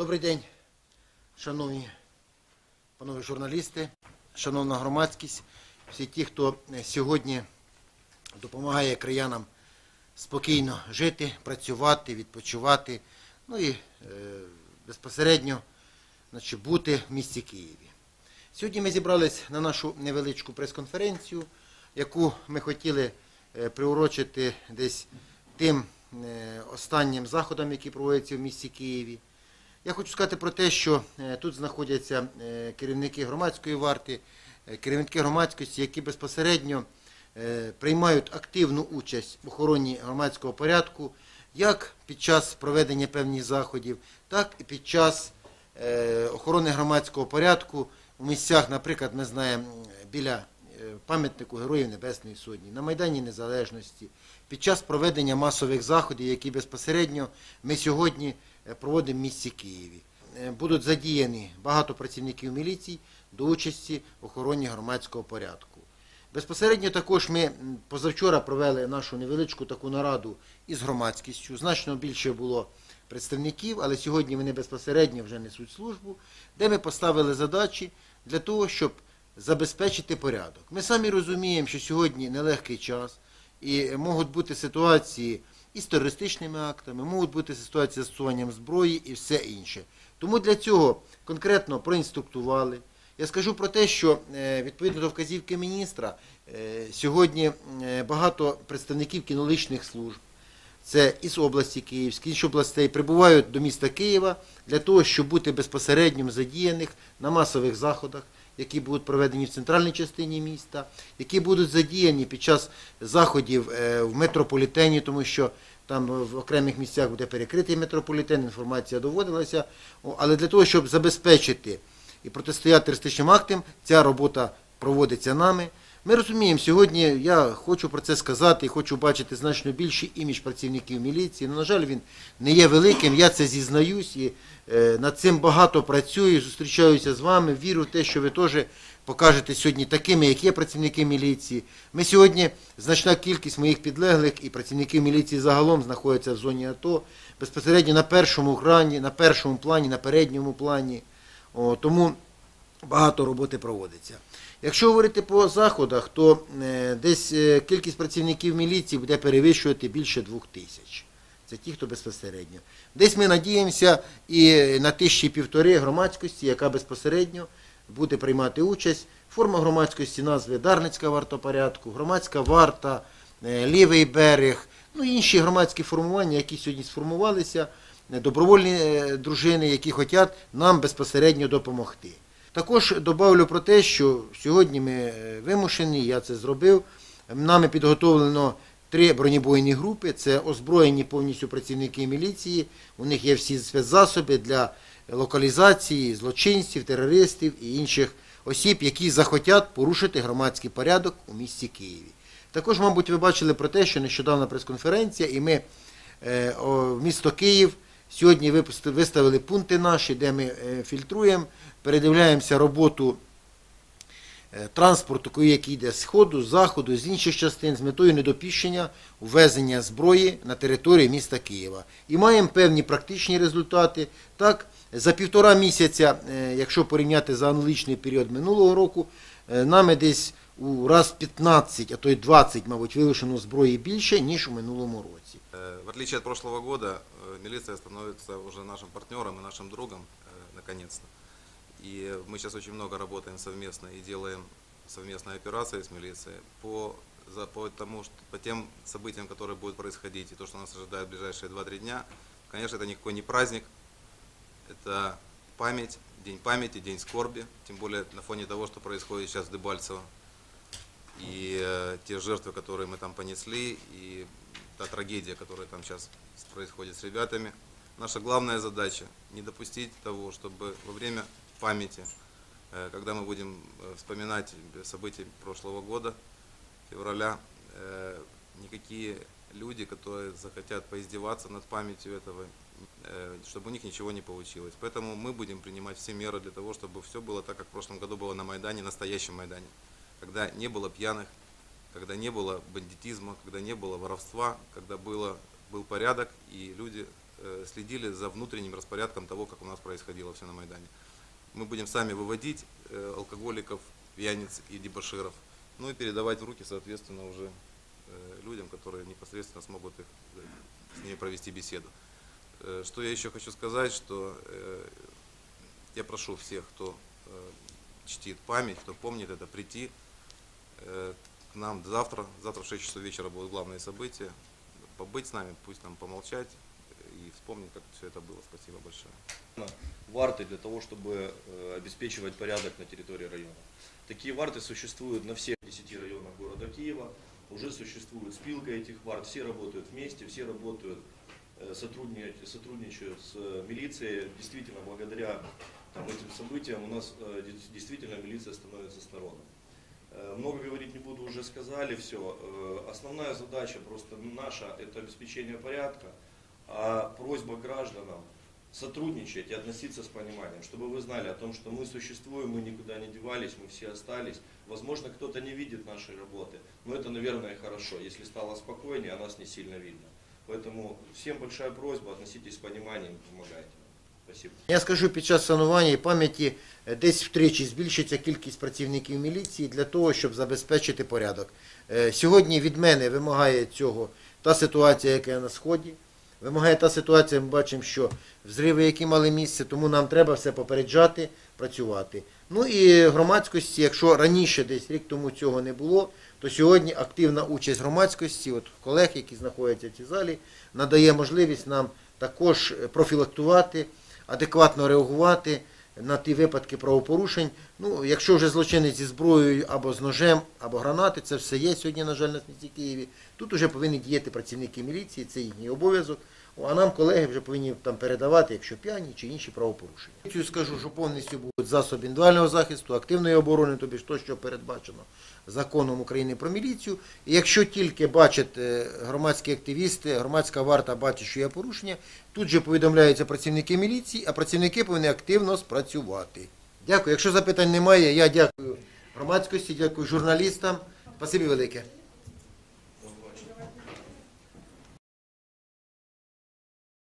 Добрий день, шановні панове журналісти, шановна громадськість, всі ті, хто е, сьогодні допомагає краянам спокійно жити, працювати, відпочивати, ну і е, безпосередньо значить, бути в місті Києві. Сьогодні ми зібрались на нашу невеличку прес-конференцію, яку ми хотіли е, приурочити десь тим е, останнім заходам, які проводяться в місті Києві. Я хочу сказати про те, що е, тут знаходяться е, керівники громадської варти, е, керівники громадськості, які безпосередньо приймають активну участь в охороні громадського порядку, як під час проведення певних заходів, так і під час охорони громадського порядку у місцях, наприклад, ми знаємо біля пам'ятнику Героїв Небесної Сотні, на Майдані Незалежності, під час проведення масових заходів, які безпосередньо ми сьогодні проводимо в місті Києві. Е, Будуть задіяні багато працівників міліції до участі в охороні громадського порядку. Безпосередньо також ми позавчора провели нашу невеличку таку нараду із громадськістю. Значно більше було представників, але сьогодні вони безпосередньо вже несуть службу, де ми поставили задачі для того, щоб забезпечити порядок. Ми самі розуміємо, що сьогодні нелегкий час, і можуть бути ситуації із терористичними актами, можуть бути ситуації з застосуванням зброї і все інше. Тому для цього конкретно проінструктували. Я скажу про те, що е, відповідно до вказівки міністра е, сьогодні е, багато представників кінологічних служб, це із області Київської, інших областей, прибувають до міста Києва для того, щоб бути безпосередньо задіяних на масових заходах, які будуть проведені в центральній частині міста, які будуть задіяні під час заходів е, в метрополітені, тому що там в окремих місцях буде перекритий метрополітен, інформація доводилася. Але для того, щоб забезпечити і протистояти терористичним актам, ця робота проводиться нами. Ми розуміємо, сьогодні я хочу про це сказати і хочу бачити значно більший імідж працівників міліції. Ну, на жаль, він не є великим, я це зізнаюсь і е, над цим багато працюю, зустрічаюся з вами, вірю в те, що ви теж покажете сьогодні такими, як є працівники міліції. Ми сьогодні, значна кількість моїх підлеглих і працівників міліції загалом знаходяться в зоні АТО, безпосередньо на першому грані, на першому плані, на передньому плані. О, тому багато роботи проводиться. Якщо говорити по заходах, то е, десь е, кількість працівників міліції буде перевищувати більше двох тисяч. Це ті, хто безпосередньо. Десь ми надіємося і на тисячі півтори громадськості, яка безпосередньо буде приймати участь. Форма громадськості назви Дарницька варта порядку, громадська варта, е, лівий берег, ну інші громадські формування, які сьогодні сформувалися, добровольні дружини, які хочуть нам безпосередньо допомогти. Також добавлю про те, що сьогодні ми е, вимушені, я це зробив. Нами підготовлено три бронебойні групи. Це озброєні повністю працівники міліції. У них є всі спецзасоби для локалізації злочинців, терористів і інших осіб, які захотять порушити громадський порядок у місті Києві. Також, мабуть, ви бачили про те, що нещодавна прес-конференція, і ми е, в місто Київ сьогодні виставили пункти наші, де ми е, фільтруємо, передивляємося роботу е, транспорту, який йде з сходу, з заходу, з інших частин, з метою недопущення ввезення зброї на територію міста Києва. І маємо певні практичні результати. Так, за півтора місяця, е, якщо порівняти за аналогічний період минулого року, нами десь у раз 15, а то й 20, мабуть, вилучено зброї більше, ніж у минулому році. Э, В отличие от прошлого года, э, милиция становится уже нашим партнером и нашим другом, э, наконец-то. И мы сейчас очень много работаем совместно и делаем совместные операции с милицией по, за, по, тому, что, по тем событиям, которые будут происходить, и то, что нас ожидает в ближайшие 2-3 дня. Конечно, это никакой не праздник, это память, день памяти, день скорби, тем более на фоне того, что происходит сейчас в Дебальцево. И э, те жертвы, которые мы там понесли, и та трагедия, которая там сейчас происходит с ребятами. Наша главная задача не допустить того, чтобы во время памяти, э, когда мы будем э, вспоминать события прошлого года, февраля, никакие люди, которые захотят поиздеваться над памятью этого, чтобы у них ничего не получилось. Поэтому мы будем принимать все меры для того, чтобы все было так, как в прошлом году было на Майдане, настоящем Майдане. Когда не было пьяных, когда не было бандитизма, когда не было воровства, когда было, был порядок и люди э, следили за внутренним распорядком того, как у нас происходило все на Майдане. Мы будем сами выводить э, алкоголиков, пьяниц и дебоширов, ну и передавать в руки, соответственно, уже э, людям, которые непосредственно смогут их, с ними провести беседу. Что я еще хочу сказать, что я прошу всех, кто чтит память, кто помнит это, прийти к нам завтра. Завтра в 6 часов вечера будут главные события. Побыть с нами, пусть там помолчать и вспомнить, как все это было. Спасибо большое. варты для того, чтобы э, обеспечивать порядок на территории района. Такие варты существуют на всех 10 районах города Киева. Уже существует спилка этих варт, все работают вместе, все работают, э, сотрудничают, сотрудничают с э, милицией. Действительно, благодаря там, этим событиям у нас э, действительно милиция становится с народом. Э, Много говорить не буду, уже сказали все. Основная задача просто наша – это обеспечение порядка, а просьба гражданам сотрудничать и относиться с пониманием, чтобы вы знали о том, что мы существуем, мы никуда не девались, мы все остались. Возможно, кто-то не видит нашей работы, но это, наверное, хорошо. Если стало спокойнее, а нас не сильно видно. Поэтому всем большая просьба, относитесь с пониманием, помогайте. Спасибо. Я скажу, під час вшанування і пам'яті е, десь втричі збільшиться кількість працівників міліції для того, щоб забезпечити порядок. Е, Сьогодні від мене вимагає цього та ситуація, яка на сході. Вимагає та ситуація, ми бачимо, що взриви, які мали місце, тому нам треба все попереджати, працювати. Ну і громадськості, якщо раніше десь рік тому цього не було, то сьогодні активна участь громадськості, от колег, які знаходяться в цій залі, надає можливість нам також е, профілактувати, адекватно реагувати на ті випадки правопорушень. Ну, якщо вже злочинець зі зброєю або з ножем, або гранати, це все є сьогодні, на жаль, на місті Києві. Тут вже повинні діяти працівники міліції, це їхній обов'язок. О, А нам колеги вже повинні там передавати, якщо п'яні чи інші правопорушення. Я скажу, що повністю будуть засоби індивідуального захисту, активної оборони, тобі ж то, що передбачено законом України про міліцію. І якщо тільки бачать е, громадські активісти, громадська варта бачить, що є порушення, тут же повідомляються працівники міліції, а працівники повинні активно спрацювати. Дякую. Якщо запитань немає, я дякую громадськості, дякую журналістам. Спасибі велике.